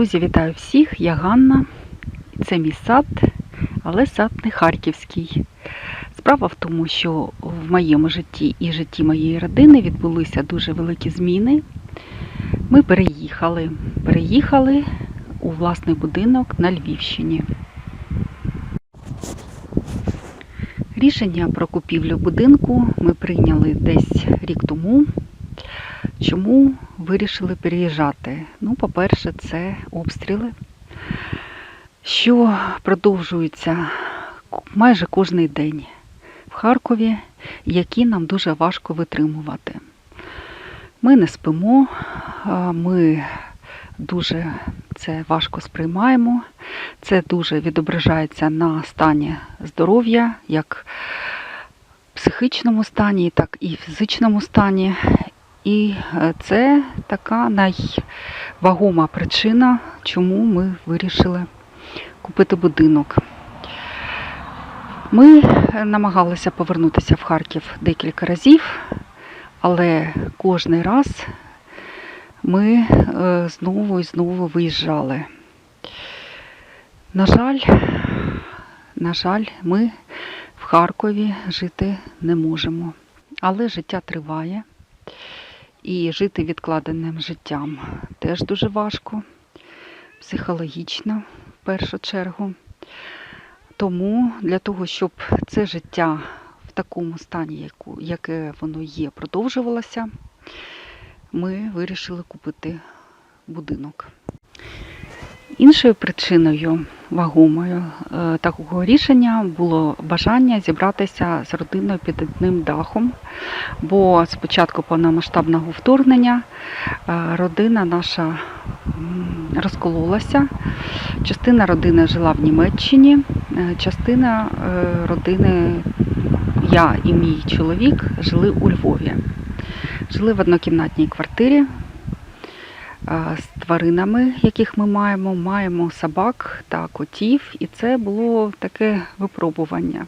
Друзі, вітаю всіх! Я Ганна. Це мій сад, але сад не харківський. Справа в тому, що в моєму житті і житті моєї родини відбулися дуже великі зміни. Ми переїхали. Переїхали у власний будинок на Львівщині. Рішення про купівлю будинку ми прийняли десь рік тому. Чому вирішили переїжджати? Ну, по-перше, це обстріли, що продовжуються майже кожний день в Харкові, які нам дуже важко витримувати. Ми не спимо, ми дуже це важко сприймаємо. Це дуже відображається на стані здоров'я, як психічному стані, так і фізичному стані. І е, це така найвагома причина, чому ми вирішили купити будинок. Ми намагалися повернутися в Харків декілька разів, але кожний раз ми е, знову і знову виїжджали. На жаль, на жаль, ми в Харкові жити не можемо. Але життя триває. І жити відкладеним життям теж дуже важко, психологічно в першу чергу. Тому для того, щоб це життя в такому стані, яке воно є, продовжувалося, ми вирішили купити будинок. Іншою причиною вагомою е, такого рішення було бажання зібратися з родиною під одним дахом, бо з початку повномасштабного вторгнення е, родина наша розкололася. Частина родини жила в Німеччині, е, частина родини, я і мій чоловік, жили у Львові. Жили в однокімнатній квартирі з тваринами, яких ми маємо. Маємо собак та котів, і це було таке випробування.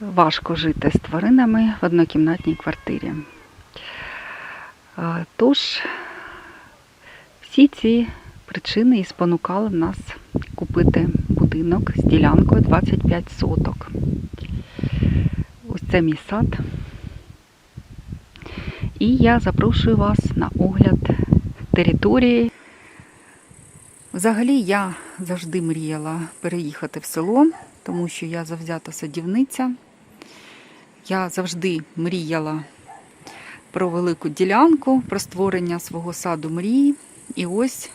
Важко жити з тваринами в однокімнатній квартирі. Тож, всі ці причини і спонукали нас купити будинок з ділянкою 25 соток. Ось це мій сад. І я запрошую вас на огляд території. Взагалі я завжди мріяла переїхати в село, тому що я завзята садівниця. Я завжди мріяла про велику ділянку, про створення свого саду мрії. І ось,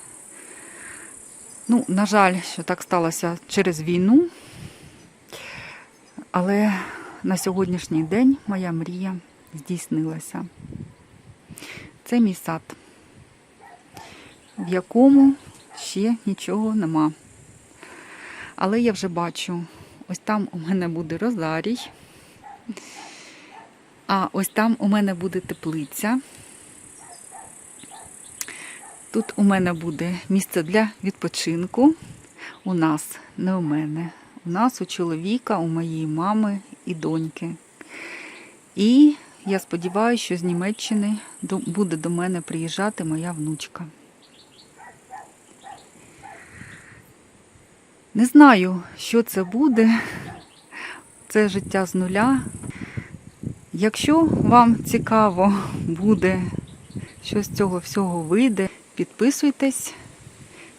ну, на жаль, що так сталося через війну. Але на сьогоднішній день моя мрія здійснилася. Це мій сад, в якому ще нічого нема. Але я вже бачу, ось там у мене буде розарій, а ось там у мене буде теплиця. Тут у мене буде місце для відпочинку. У нас, не у мене. У нас у чоловіка, у моєї мами і доньки. І я сподіваюся, що з Німеччини буде до мене приїжджати моя внучка. Не знаю, що це буде. Це життя з нуля. Якщо вам цікаво буде, що з цього всього вийде, підписуйтесь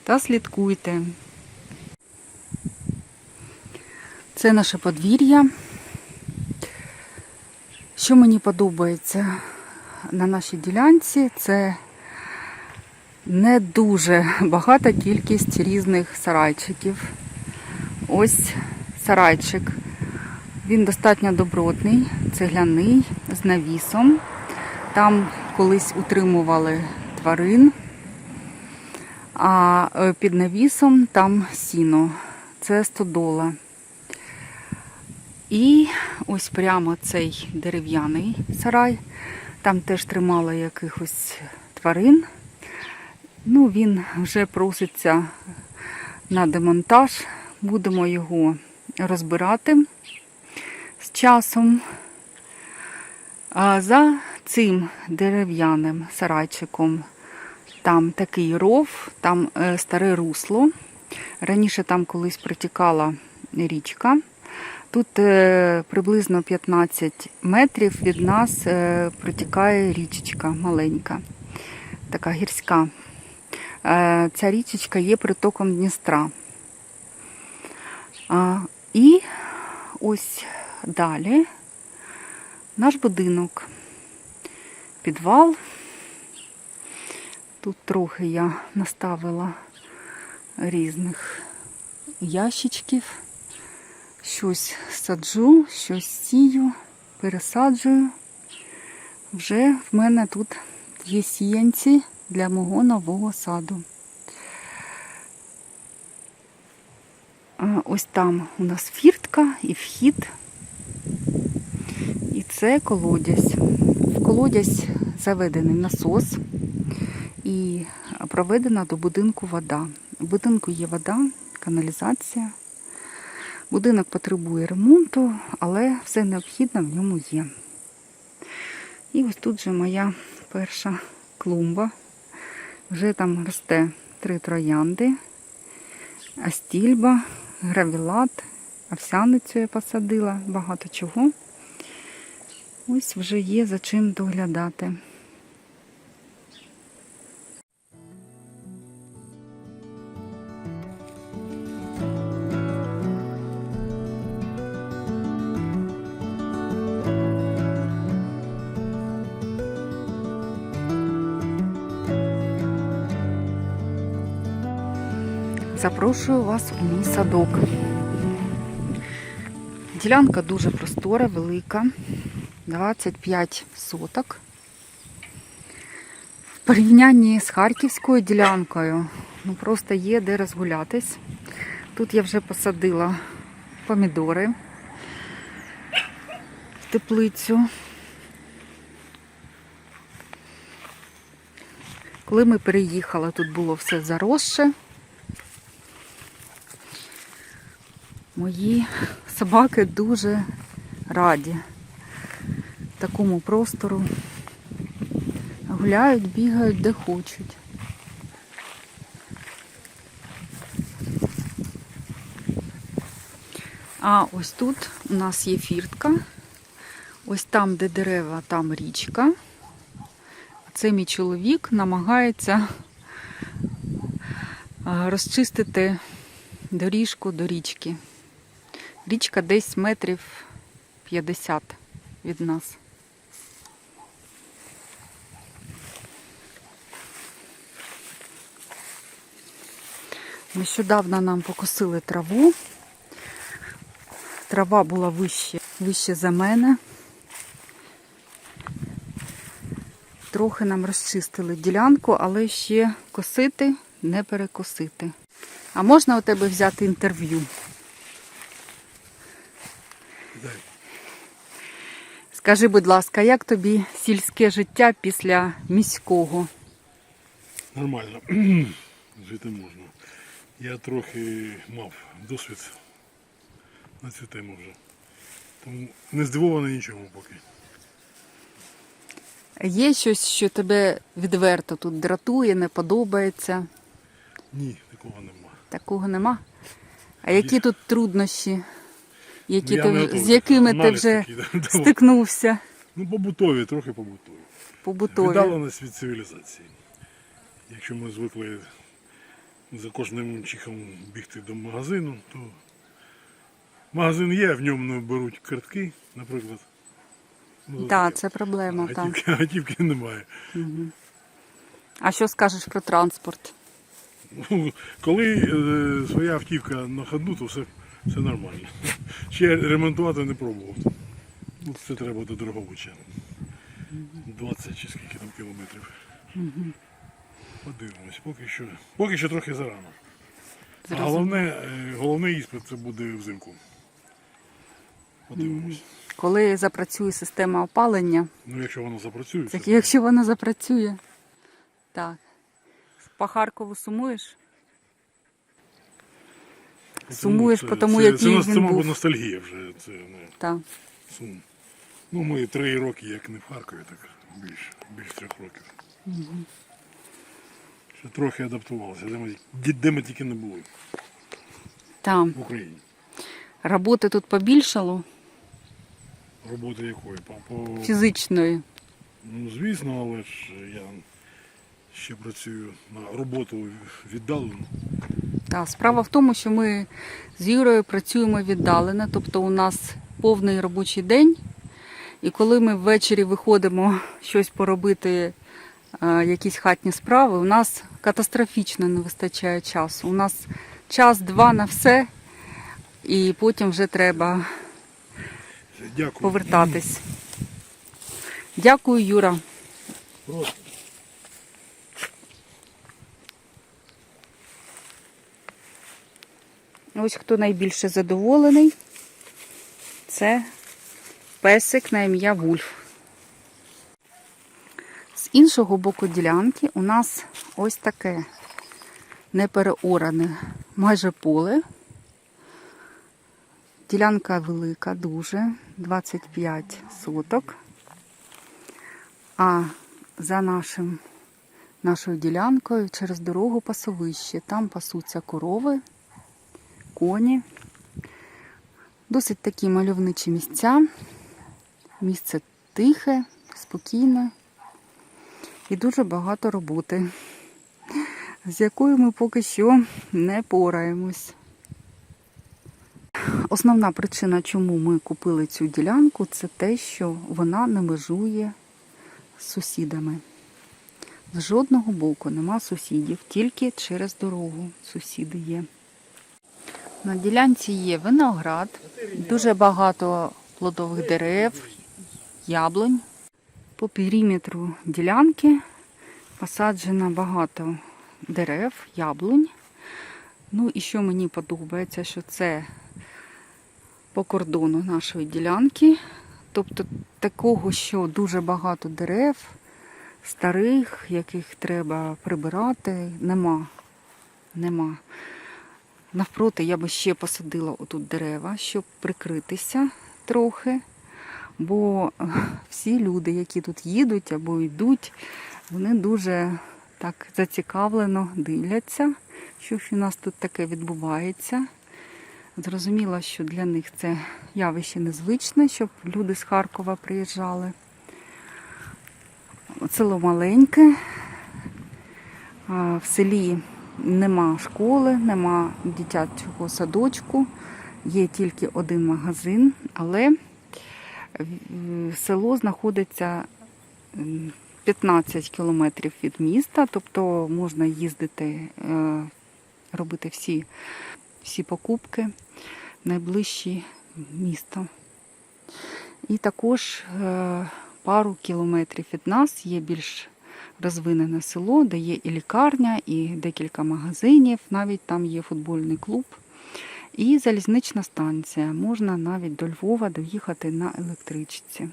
та слідкуйте. Це наше подвір'я. Що мені подобається на нашій ділянці, це не дуже багата кількість різних сарайчиків. Ось сарайчик. Він достатньо добротний, цегляний, з навісом. Там колись утримували тварин, а е, під навісом там сіно. Це стодола. І ось прямо цей дерев'яний сарай. Там теж тримали якихось тварин. Ну, він вже проситься на демонтаж. Будемо його розбирати з часом. А за цим дерев'яним сарайчиком Там такий ров, там е, старе русло. Раніше там колись протікала річка. Тут е, приблизно 15 метрів від нас е, протікає річечка маленька, така гірська. Е, ця річечка є притоком Дністра. І ось далі наш будинок, підвал. Тут трохи я наставила різних ящичків. Щось саджу, щось сію, пересаджую. Вже в мене тут є сіянці для мого нового саду. Ось там у нас фіртка і вхід. І це колодязь. В колодязь заведений насос і проведена до будинку вода. В будинку є вода, каналізація. Будинок потребує ремонту, але все необхідне в ньому є. І ось тут же моя перша клумба. Вже там росте три троянди, астільба, гравілат, овсяницю я посадила, багато чого. Ось вже є за чим доглядати. Запрошую вас у мій садок. Ділянка дуже простора, велика, 25 соток. В порівнянні з харківською ділянкою ну просто є де розгулятись. Тут я вже посадила помідори в теплицю. Коли ми переїхали, тут було все заросше. Мої собаки дуже раді такому простору. Гуляють, бігають де хочуть. А ось тут у нас є фіртка. Ось там, де дерева, там річка. Це мій чоловік намагається розчистити доріжку до річки. Річка десь метрів 50 від нас. Нещодавно нам покосили траву. Трава була вище, вище за мене. Трохи нам розчистили ділянку, але ще косити, не перекосити. А можна у тебе взяти інтерв'ю? Скажи, будь ласка, як тобі сільське життя після міського? Нормально. Жити можна. Я трохи мав досвід на цю тему вже. Тому не здивований нічому поки. Є щось, що тебе відверто тут дратує, не подобається? Ні, такого нема. Такого нема. А які Є. тут труднощі, які Я ти, з якими ти Аналіз вже такий, да, давай. стикнувся Ну, побутові, трохи побутові. побутові? Віддаленість від цивілізації. Якщо ми звикли за кожним чихом бігти до магазину, то магазин є, в ньому не беруть картки, наприклад. Ну, Так, це проблема. Так. Готівки, готівки немає. А що скажеш про транспорт? Ну, Коли е, своя автівка на ходу, то все, все нормально. Ще ремонтувати не пробував. Ну, це треба до Дороговича. 20 чи скільки там кілометрів. Подивимось, поки що. Поки що трохи зарано. А головне, е, головний іспит це буде взимку. Подивимось. Коли запрацює система опалення, Ну, якщо воно запрацює, так якщо вона запрацює. Так. По Харкову сумуєш? Сумуєш по тому, який це, нас- це, мабуть, ностальгія вже. Це не Так. сум. Ну, ми три роки, як не в Харкові, так більш, більш трьох років. що трохи адаптувалися, де ми, де- де ми тільки не були Там в Україні. роботи тут побільшало Роботи якої? По, по, фізичної. ну, звісно, але ж я ще працюю на роботу віддалену. Так, справа в тому, що ми з Юрою працюємо віддалено, тобто у нас повний робочий день. І коли ми ввечері виходимо щось поробити, е, якісь хатні справи, у нас катастрофічно не вистачає часу. У нас час-два на все, і потім вже треба Дякую. повертатись. Дякую, Юра. Просто. Ось хто найбільше задоволений, це песик на ім'я Вульф. З іншого боку ділянки у нас ось таке непереоране майже поле. Ділянка велика, дуже, 25 соток. А за нашим, нашою ділянкою через дорогу пасовище. Там пасуться корови коні. Досить такі мальовничі місця. Місце тихе, спокійне і дуже багато роботи, з якою ми поки що не пораємось. Основна причина, чому ми купили цю ділянку, це те, що вона не межує з сусідами. З жодного боку нема сусідів, тільки через дорогу сусіди є. На ділянці є виноград, дуже багато плодових дерев, яблунь. По периметру ділянки посаджено багато дерев, яблунь. Ну і що мені подобається, що це по кордону нашої ділянки. Тобто такого, що дуже багато дерев, старих, яких треба прибирати, нема. Нема. Навпроти я би ще посадила отут дерева, щоб прикритися трохи. Бо е, всі люди, які тут їдуть або йдуть, вони дуже так зацікавлено дивляться, що ж у нас тут таке відбувається. Зрозуміла, що для них це явище незвичне, щоб люди з Харкова приїжджали. Село маленьке, в селі нема школи, нема дитячого садочку, є тільки один магазин, але е, село знаходиться 15 кілометрів від міста, тобто можна їздити, е, робити всі, всі покупки найближчі місто. І також е, пару кілометрів від нас є більш розвинене село, де є і лікарня, і декілька магазинів, навіть там є футбольний клуб. І залізнична станція. Можна навіть до Львова доїхати на електричці.